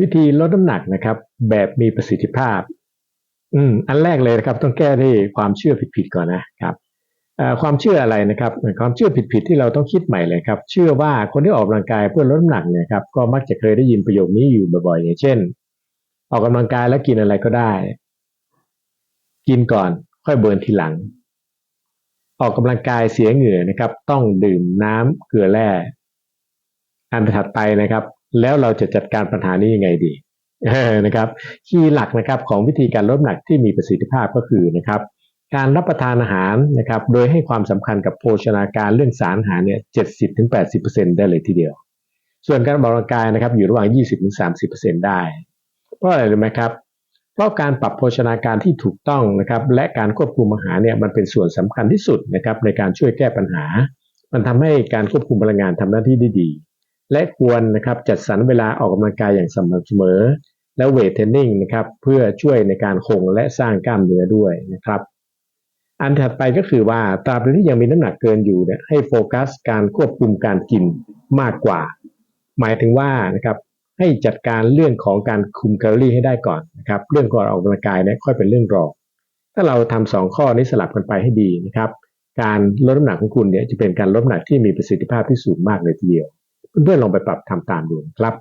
วิธีลดน้ำหนักนะครับ แบบมีประสิทธิภาพ อืมอันแรกเลยนะครับ ต้องแก้ด้วยความเชื่อผิดๆก่อนนะครับความเชื่ออะไรนะครับความเชื่อผิดๆที่เราต้องคิดใหม่เลยครับ เชื่อว่าคนที่ออกกำลังกายเพื่อลดน้ำหนักเนี่ยครับก็มักจะเคยได้ยินประโยคนี้อยู่บ่อยๆอย่างเช่น ออกกำลังกายแล้วกินอะไรก็ได้ กินก่อนค่อยเบิร์นทีหลัง ออกกำลังกายเสียเหงื่อนะครับ ต้องดื่มน้ำเกลือแร่อันถัดไปนะครับ แล้วเราจะจัดการปัญหานี้ยังไงดีนะครับคีย์หลักนะครับของวิธีการลดหนักที่มีประสิทธิภาพก็คือนะครับการรับประทานอาหารนะครับโดยให้ความสำคัญกับโภชนาการเรื่องสารอาหารเนี่ย70-80%ได้เลยทีเดียว ส่วนการออกกำลังกายนะครับอยู่ระหว่าง20-30%ได้ เพราะอะไรรู้ไหมครับเพราะการปรับโภชนาการที่ถูกต้องนะครับและการควบคุมอาหารเนี่ยมันเป็นส่วนสำคัญที่สุดนะครับในการช่วยแก้ปัญหา มันทำให้การควบคุมพลังงานทำหน้าที่ได้ดี และควรนะครับจัดสรรเวลาออกกำลังกายอย่างสม่ำเสมอ และเวทเทรนนิ่งนะครับเพื่อช่วยในการคงและสร้างกล้ามเนื้อด้วยนะครับอันถัดไปก็คือว่าตราบใดที่ยังมีน้ำหนักเกินอยู่เนี่ยให้โฟกัสการควบคุมการกินมากกว่า หมายถึงว่านะครับให้จัดการเรื่องของการคุมแคลอรี่ให้ได้ก่อนนะครับเรื่องก่อนออกกำลังกายเนี่ยค่อยเป็นเรื่องรองถ้าเราทำสองข้อนี้สลับกันไปให้ดีนะครับ การลดน้ำหนักของคุณเนี่ยจะเป็นการลดน้ำหนักที่มีประสิทธิภาพที่สูงมากเลยทีเดียว เพื่อนๆลองไปปรับทำตามดูครับ